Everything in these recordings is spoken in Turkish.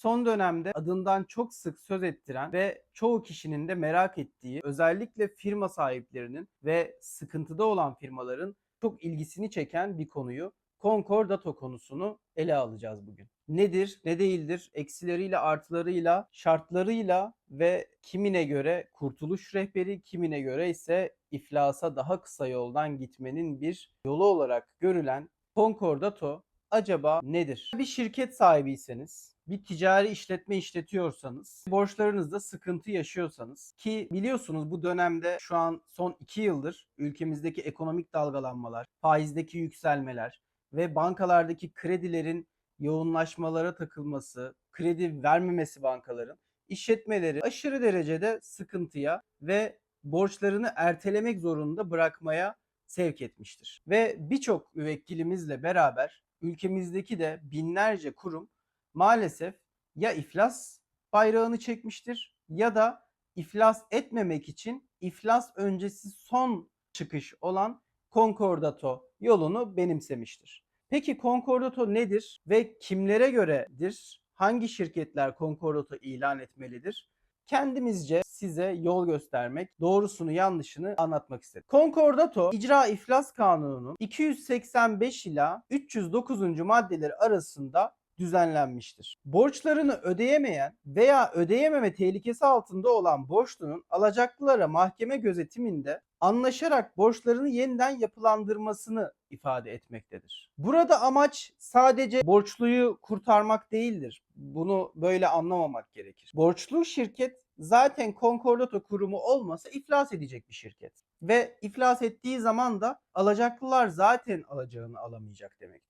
Son dönemde adından çok sık söz ettiren ve çoğu kişinin de merak ettiği özellikle firma sahiplerinin ve sıkıntıda olan firmaların çok ilgisini çeken bir konuyu Concordato konusunu ele alacağız bugün. Nedir, ne değildir, eksileriyle, artılarıyla, şartlarıyla ve kimine göre kurtuluş rehberi, kimine göre ise iflasa daha kısa yoldan gitmenin bir yolu olarak görülen Concordato acaba nedir? Bir şirket sahibiyseniz, bir ticari işletme işletiyorsanız, borçlarınızda sıkıntı yaşıyorsanız ki biliyorsunuz bu dönemde şu an son 2 yıldır ülkemizdeki ekonomik dalgalanmalar, faizdeki yükselmeler ve bankalardaki kredilerin yoğunlaşmalara takılması, kredi vermemesi bankaların işletmeleri aşırı derecede sıkıntıya ve borçlarını ertelemek zorunda bırakmaya sevk etmiştir. Ve birçok müvekkilimizle beraber ülkemizdeki de binlerce kurum maalesef ya iflas bayrağını çekmiştir ya da iflas etmemek için iflas öncesi son çıkış olan Concordato yolunu benimsemiştir. Peki Concordato nedir ve kimlere göredir? Hangi şirketler Concordato ilan etmelidir? Kendimizce size yol göstermek, doğrusunu yanlışını anlatmak istedim. Concordato İcra İflas Kanunu'nun 285 ila 309. maddeleri arasında düzenlenmiştir. Borçlarını ödeyemeyen veya ödeyememe tehlikesi altında olan borçlunun alacaklılara mahkeme gözetiminde anlaşarak borçlarını yeniden yapılandırmasını ifade etmektedir. Burada amaç sadece borçluyu kurtarmak değildir. Bunu böyle anlamamak gerekir. Borçlu şirket zaten Concordato kurumu olmasa iflas edecek bir şirket. Ve iflas ettiği zaman da alacaklılar zaten alacağını alamayacak demektir.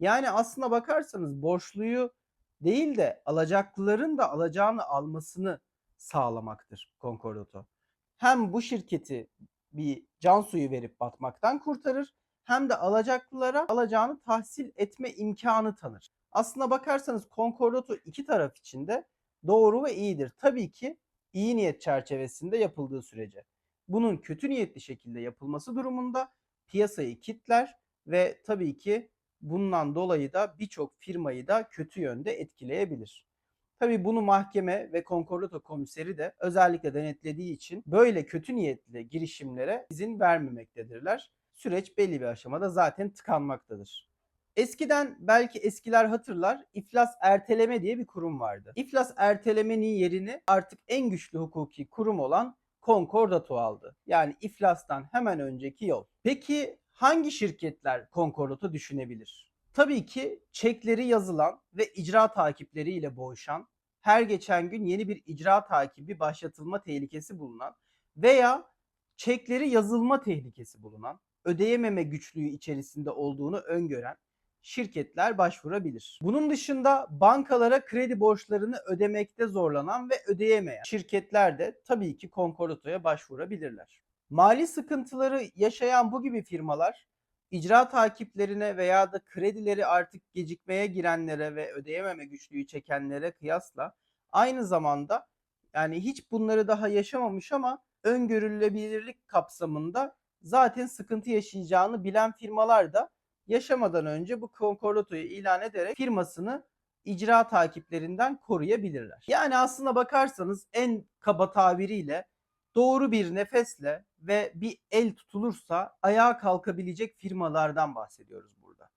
Yani aslına bakarsanız borçluyu değil de alacaklıların da alacağını almasını sağlamaktır Concordato. Hem bu şirketi bir can suyu verip batmaktan kurtarır hem de alacaklılara alacağını tahsil etme imkanı tanır. Aslına bakarsanız Concordato iki taraf için de doğru ve iyidir. Tabii ki iyi niyet çerçevesinde yapıldığı sürece. Bunun kötü niyetli şekilde yapılması durumunda piyasayı kitler ve tabii ki bundan dolayı da birçok firmayı da kötü yönde etkileyebilir. Tabii bunu mahkeme ve Concordato komiseri de özellikle denetlediği için böyle kötü niyetli girişimlere izin vermemektedirler. Süreç belli bir aşamada zaten tıkanmaktadır. Eskiden belki eskiler hatırlar iflas erteleme diye bir kurum vardı. İflas ertelemenin yerini artık en güçlü hukuki kurum olan Concordato aldı. Yani iflastan hemen önceki yol. Peki hangi şirketler Concordato düşünebilir? Tabii ki çekleri yazılan ve icra takipleriyle boğuşan, her geçen gün yeni bir icra takibi başlatılma tehlikesi bulunan veya çekleri yazılma tehlikesi bulunan, ödeyememe güçlüğü içerisinde olduğunu öngören şirketler başvurabilir. Bunun dışında bankalara kredi borçlarını ödemekte zorlanan ve ödeyemeyen şirketler de tabii ki Concordato'ya başvurabilirler. Mali sıkıntıları yaşayan bu gibi firmalar icra takiplerine veya da kredileri artık gecikmeye girenlere ve ödeyememe güçlüğü çekenlere kıyasla aynı zamanda yani hiç bunları daha yaşamamış ama öngörülebilirlik kapsamında zaten sıkıntı yaşayacağını bilen firmalar da yaşamadan önce bu Concordato'yu ilan ederek firmasını icra takiplerinden koruyabilirler. Yani aslına bakarsanız en kaba tabiriyle doğru bir nefesle ve bir el tutulursa ayağa kalkabilecek firmalardan bahsediyoruz burada.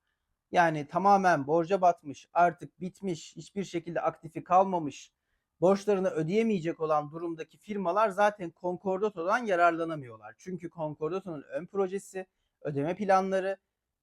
Yani tamamen borca batmış, artık bitmiş, hiçbir şekilde aktifi kalmamış, borçlarını ödeyemeyecek olan durumdaki firmalar zaten Concordato'dan yararlanamıyorlar. Çünkü Concordato'nun ön projesi, ödeme planları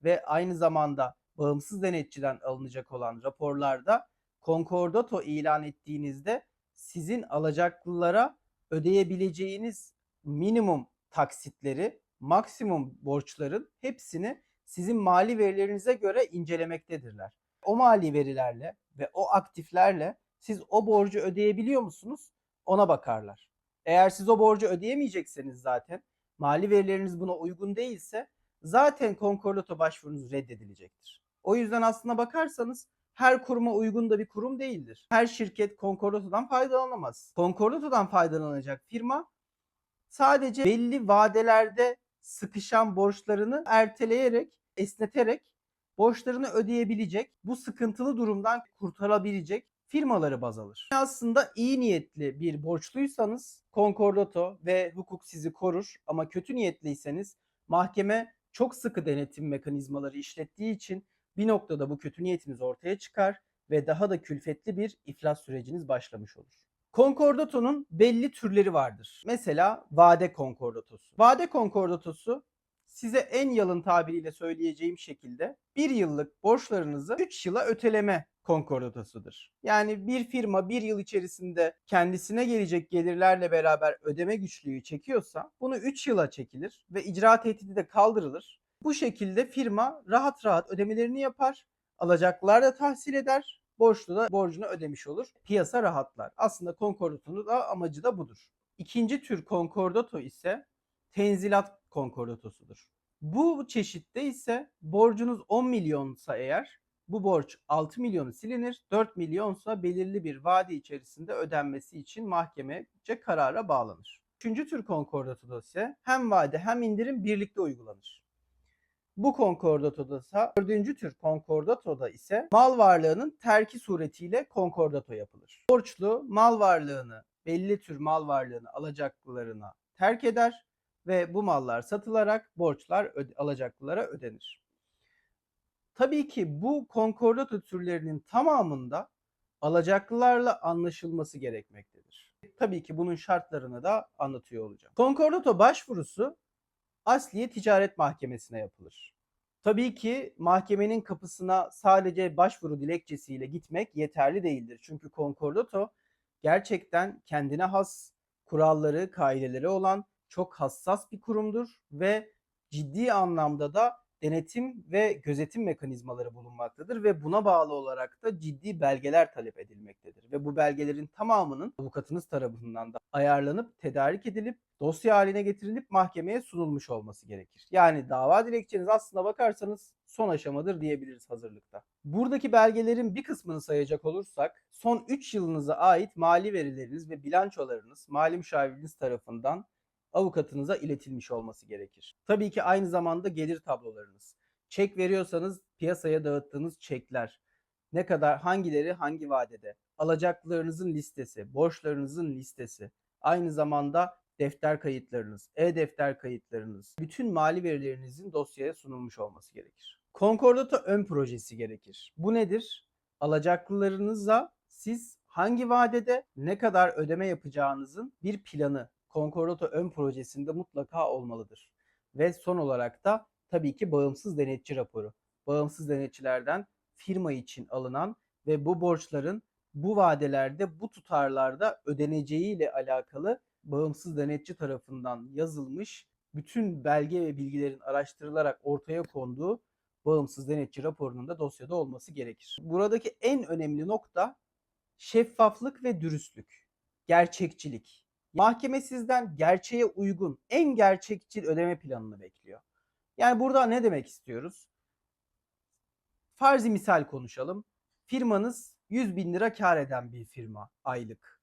ve aynı zamanda bağımsız denetçiden alınacak olan raporlarda Concordato ilan ettiğinizde sizin alacaklılara ödeyebileceğiniz minimum taksitleri, maksimum borçların hepsini sizin mali verilerinize göre incelemektedirler. O mali verilerle ve o aktiflerle siz o borcu ödeyebiliyor musunuz? Ona bakarlar. Eğer siz o borcu ödeyemeyecekseniz zaten mali verileriniz buna uygun değilse zaten Concordato başvurunuz reddedilecektir. O yüzden aslına bakarsanız her kuruma uygun da bir kurum değildir. Her şirket Concordato'dan faydalanamaz. Concordato'dan faydalanacak firma sadece belli vadelerde sıkışan borçlarını erteleyerek, esneterek borçlarını ödeyebilecek, bu sıkıntılı durumdan kurtarabilecek firmaları baz alır. Aslında iyi niyetli bir borçluysanız konkordato ve hukuk sizi korur ama kötü niyetliyseniz mahkeme çok sıkı denetim mekanizmaları işlettiği için bir noktada bu kötü niyetiniz ortaya çıkar ve daha da külfetli bir iflas süreciniz başlamış olur. Konkordatonun belli türleri vardır. Mesela vade konkordatosu. Vade konkordatosu size en yalın tabiriyle söyleyeceğim şekilde bir yıllık borçlarınızı 3 yıla öteleme konkordatosudur. Yani bir firma bir yıl içerisinde kendisine gelecek gelirlerle beraber ödeme güçlüğü çekiyorsa bunu 3 yıla çekilir ve icra tehdidi de kaldırılır. Bu şekilde firma rahat rahat ödemelerini yapar, alacaklılar da tahsil eder, borçlu da borcunu ödemiş olur. Piyasa rahatlar. Aslında konkordatonun da amacı da budur. İkinci tür konkordato ise tenzilat konkordatosudur. Bu çeşitte ise borcunuz 10 milyonsa eğer bu borç 6 milyonu silinir, 4 milyonsa belirli bir vade içerisinde ödenmesi için mahkemece karara bağlanır. Üçüncü tür konkordatoda ise hem vade hem indirim birlikte uygulanır. Bu konkordatoda ise dördüncü tür konkordatoda ise mal varlığının terki suretiyle konkordato yapılır. Borçlu mal varlığını belli tür mal varlığını alacaklılarına terk eder ve bu mallar satılarak borçlar öde- alacaklılara ödenir. Tabii ki bu konkordato türlerinin tamamında alacaklılarla anlaşılması gerekmektedir. Tabii ki bunun şartlarını da anlatıyor olacağım. Konkordato başvurusu Asliye Ticaret Mahkemesi'ne yapılır. Tabii ki mahkemenin kapısına sadece başvuru dilekçesiyle gitmek yeterli değildir. Çünkü konkordato gerçekten kendine has kuralları, kaideleri olan çok hassas bir kurumdur ve ciddi anlamda da denetim ve gözetim mekanizmaları bulunmaktadır ve buna bağlı olarak da ciddi belgeler talep edilmektedir. Ve bu belgelerin tamamının avukatınız tarafından da ayarlanıp, tedarik edilip, dosya haline getirilip mahkemeye sunulmuş olması gerekir. Yani dava dilekçeniz aslına bakarsanız son aşamadır diyebiliriz hazırlıkta. Buradaki belgelerin bir kısmını sayacak olursak son 3 yılınıza ait mali verileriniz ve bilançolarınız mali müşaviriniz tarafından avukatınıza iletilmiş olması gerekir. Tabii ki aynı zamanda gelir tablolarınız. Çek veriyorsanız piyasaya dağıttığınız çekler, ne kadar hangileri hangi vadede, alacaklarınızın listesi, borçlarınızın listesi, aynı zamanda defter kayıtlarınız, e-defter kayıtlarınız, bütün mali verilerinizin dosyaya sunulmuş olması gerekir. Konkordato ön projesi gerekir. Bu nedir? Alacaklılarınıza siz hangi vadede ne kadar ödeme yapacağınızın bir planı, Konkordato ön projesinde mutlaka olmalıdır. Ve son olarak da tabii ki bağımsız denetçi raporu. Bağımsız denetçilerden firma için alınan ve bu borçların bu vadelerde bu tutarlarda ödeneceği ile alakalı bağımsız denetçi tarafından yazılmış bütün belge ve bilgilerin araştırılarak ortaya konduğu bağımsız denetçi raporunun da dosyada olması gerekir. Buradaki en önemli nokta şeffaflık ve dürüstlük, gerçekçilik. Mahkeme sizden gerçeğe uygun, en gerçekçi ödeme planını bekliyor. Yani burada ne demek istiyoruz? Farzi misal konuşalım. Firmanız 100 bin lira kar eden bir firma aylık.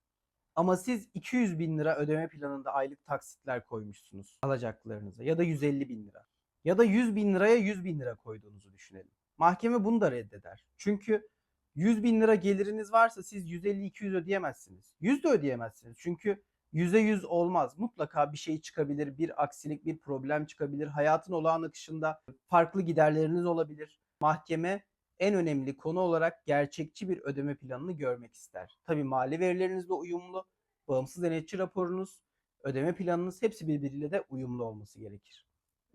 Ama siz 200 bin lira ödeme planında aylık taksitler koymuşsunuz alacaklarınıza ya da 150 bin lira. Ya da 100 bin liraya 100 bin lira koyduğunuzu düşünelim. Mahkeme bunu da reddeder. Çünkü 100 bin lira geliriniz varsa siz 150-200 ödeyemezsiniz. 100 de ödeyemezsiniz. Çünkü %100 olmaz. Mutlaka bir şey çıkabilir, bir aksilik, bir problem çıkabilir. Hayatın olağan akışında farklı giderleriniz olabilir. Mahkeme en önemli konu olarak gerçekçi bir ödeme planını görmek ister. Tabii mali verilerinizle uyumlu, bağımsız denetçi raporunuz, ödeme planınız hepsi birbiriyle de uyumlu olması gerekir.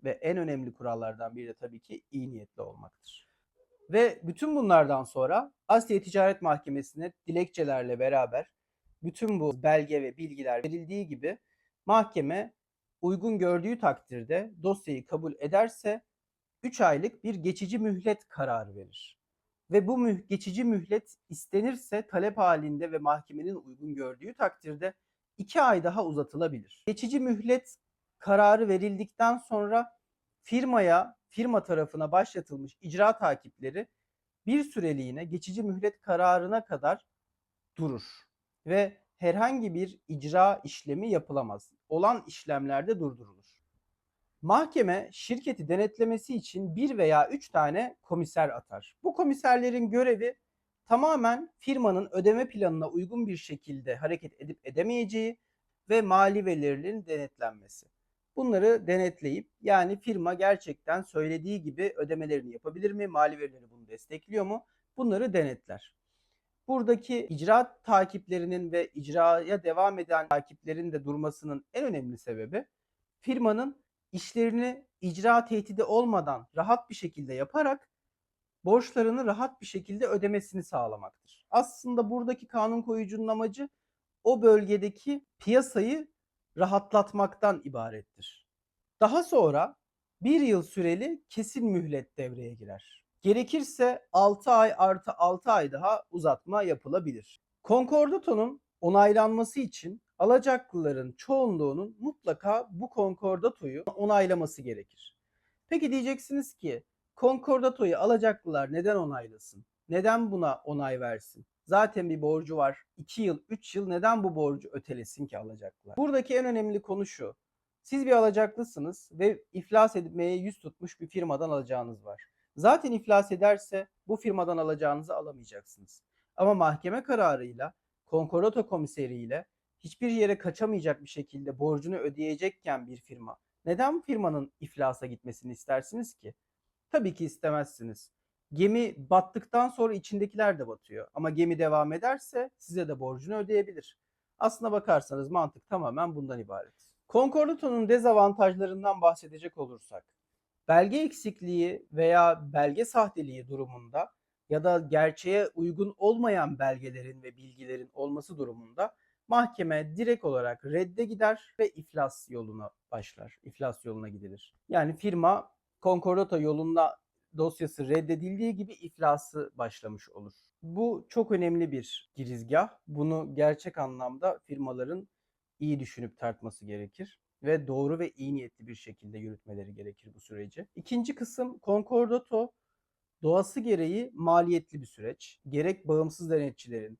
Ve en önemli kurallardan biri de tabii ki iyi niyetli olmaktır. Ve bütün bunlardan sonra Asya Ticaret Mahkemesi'ne dilekçelerle beraber bütün bu belge ve bilgiler verildiği gibi mahkeme uygun gördüğü takdirde dosyayı kabul ederse 3 aylık bir geçici mühlet kararı verir. Ve bu müh- geçici mühlet istenirse talep halinde ve mahkemenin uygun gördüğü takdirde 2 ay daha uzatılabilir. Geçici mühlet kararı verildikten sonra firmaya, firma tarafına başlatılmış icra takipleri bir süreliğine geçici mühlet kararına kadar durur ve herhangi bir icra işlemi yapılamaz. Olan işlemlerde durdurulur. Mahkeme şirketi denetlemesi için bir veya üç tane komiser atar. Bu komiserlerin görevi tamamen firmanın ödeme planına uygun bir şekilde hareket edip edemeyeceği ve mali verilerinin denetlenmesi. Bunları denetleyip yani firma gerçekten söylediği gibi ödemelerini yapabilir mi? Mali verileri bunu destekliyor mu? Bunları denetler. Buradaki icraat takiplerinin ve icraya devam eden takiplerin de durmasının en önemli sebebi firmanın işlerini icra tehdidi olmadan rahat bir şekilde yaparak borçlarını rahat bir şekilde ödemesini sağlamaktır. Aslında buradaki kanun koyucunun amacı o bölgedeki piyasayı rahatlatmaktan ibarettir. Daha sonra bir yıl süreli kesin mühlet devreye girer. Gerekirse 6 ay artı 6 ay daha uzatma yapılabilir. Konkordato'nun onaylanması için alacaklıların çoğunluğunun mutlaka bu konkordatoyu onaylaması gerekir. Peki diyeceksiniz ki konkordatoyu alacaklılar neden onaylasın? Neden buna onay versin? Zaten bir borcu var. 2 yıl, 3 yıl neden bu borcu ötelesin ki alacaklılar? Buradaki en önemli konu şu. Siz bir alacaklısınız ve iflas etmeye yüz tutmuş bir firmadan alacağınız var. Zaten iflas ederse bu firmadan alacağınızı alamayacaksınız. Ama mahkeme kararıyla, konkordato komiseriyle hiçbir yere kaçamayacak bir şekilde borcunu ödeyecekken bir firma neden firmanın iflasa gitmesini istersiniz ki? Tabii ki istemezsiniz. Gemi battıktan sonra içindekiler de batıyor. Ama gemi devam ederse size de borcunu ödeyebilir. Aslına bakarsanız mantık tamamen bundan ibaret. Konkordato'nun dezavantajlarından bahsedecek olursak, belge eksikliği veya belge sahteliği durumunda ya da gerçeğe uygun olmayan belgelerin ve bilgilerin olması durumunda mahkeme direkt olarak redde gider ve iflas yoluna başlar. İflas yoluna gidilir. Yani firma konkordato yolunda dosyası reddedildiği gibi iflası başlamış olur. Bu çok önemli bir girizgah. Bunu gerçek anlamda firmaların iyi düşünüp tartması gerekir ve doğru ve iyi niyetli bir şekilde yürütmeleri gerekir bu süreci. İkinci kısım konkordato doğası gereği maliyetli bir süreç. Gerek bağımsız denetçilerin,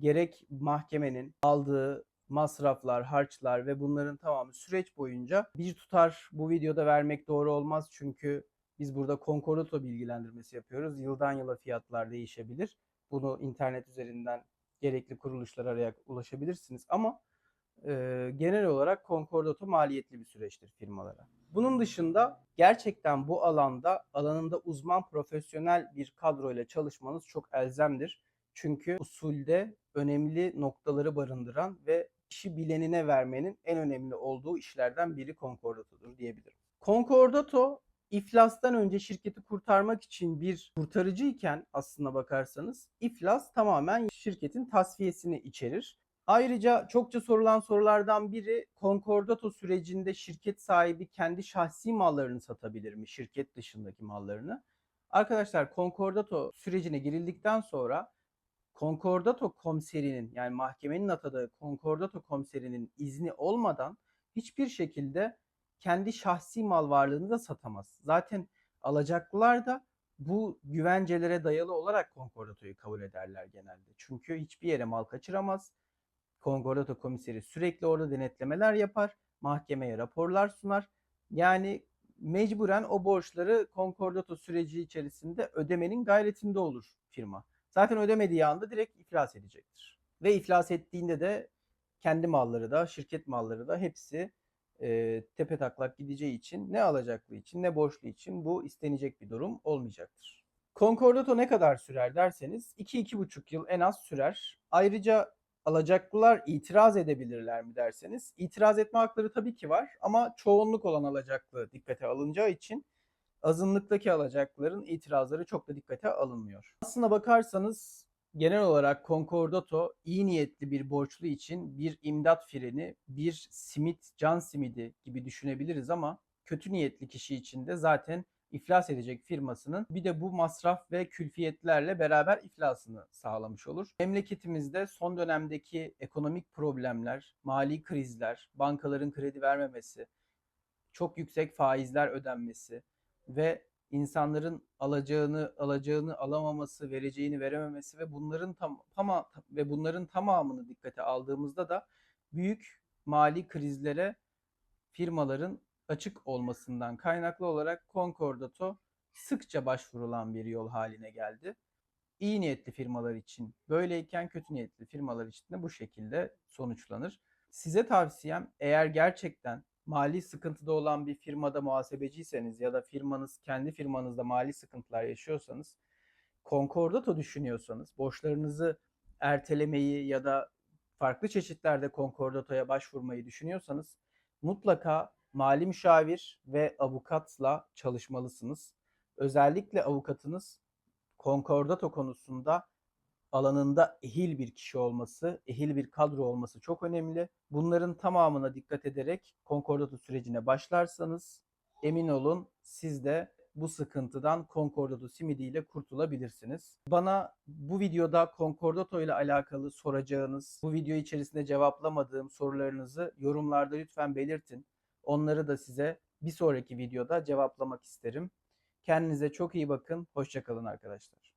gerek mahkemenin aldığı masraflar, harçlar ve bunların tamamı süreç boyunca bir tutar bu videoda vermek doğru olmaz çünkü biz burada konkordato bilgilendirmesi yapıyoruz. Yıldan yıla fiyatlar değişebilir. Bunu internet üzerinden gerekli kuruluşlara ulaşabilirsiniz ama e, genel olarak konkordato maliyetli bir süreçtir firmalara. Bunun dışında gerçekten bu alanda alanında uzman profesyonel bir kadroyla çalışmanız çok elzemdir. Çünkü usulde önemli noktaları barındıran ve işi bilenine vermenin en önemli olduğu işlerden biri konkordatodur diyebilirim. Konkordato iflastan önce şirketi kurtarmak için bir kurtarıcı iken aslına bakarsanız iflas tamamen şirketin tasfiyesini içerir. Ayrıca çokça sorulan sorulardan biri konkordato sürecinde şirket sahibi kendi şahsi mallarını satabilir mi? Şirket dışındaki mallarını. Arkadaşlar konkordato sürecine girildikten sonra konkordato komiserinin yani mahkemenin atadığı konkordato komiserinin izni olmadan hiçbir şekilde kendi şahsi mal varlığını da satamaz. Zaten alacaklılar da bu güvencelere dayalı olarak konkordatoyu kabul ederler genelde. Çünkü hiçbir yere mal kaçıramaz. Konkordato komiseri sürekli orada denetlemeler yapar, mahkemeye raporlar sunar. Yani mecburen o borçları konkordato süreci içerisinde ödemenin gayretinde olur firma. Zaten ödemediği anda direkt iflas edecektir. Ve iflas ettiğinde de kendi malları da, şirket malları da hepsi e, tepe taklak gideceği için ne alacaklı için ne borçlu için bu istenecek bir durum olmayacaktır. Konkordato ne kadar sürer derseniz 2-2,5 yıl en az sürer. Ayrıca alacaklılar itiraz edebilirler mi derseniz itiraz etme hakları tabii ki var ama çoğunluk olan alacaklı dikkate alınacağı için azınlıktaki alacaklıların itirazları çok da dikkate alınmıyor. Aslına bakarsanız genel olarak konkordato iyi niyetli bir borçlu için bir imdat freni, bir simit, can simidi gibi düşünebiliriz ama kötü niyetli kişi için de zaten iflas edecek firmasının bir de bu masraf ve külfiyetlerle beraber iflasını sağlamış olur. Memleketimizde son dönemdeki ekonomik problemler, mali krizler, bankaların kredi vermemesi, çok yüksek faizler ödenmesi ve insanların alacağını alacağını alamaması, vereceğini verememesi ve bunların tam tamam ve bunların tamamını dikkate aldığımızda da büyük mali krizlere firmaların açık olmasından kaynaklı olarak konkordato sıkça başvurulan bir yol haline geldi. iyi niyetli firmalar için böyleyken kötü niyetli firmalar için de bu şekilde sonuçlanır. Size tavsiyem eğer gerçekten mali sıkıntıda olan bir firmada muhasebeciyseniz ya da firmanız kendi firmanızda mali sıkıntılar yaşıyorsanız konkordato düşünüyorsanız borçlarınızı ertelemeyi ya da farklı çeşitlerde konkordatoya başvurmayı düşünüyorsanız mutlaka mali müşavir ve avukatla çalışmalısınız. Özellikle avukatınız konkordato konusunda alanında ehil bir kişi olması, ehil bir kadro olması çok önemli. Bunların tamamına dikkat ederek konkordato sürecine başlarsanız emin olun siz de bu sıkıntıdan konkordato simidiyle kurtulabilirsiniz. Bana bu videoda konkordato ile alakalı soracağınız, bu video içerisinde cevaplamadığım sorularınızı yorumlarda lütfen belirtin. Onları da size bir sonraki videoda cevaplamak isterim. Kendinize çok iyi bakın. Hoşçakalın arkadaşlar.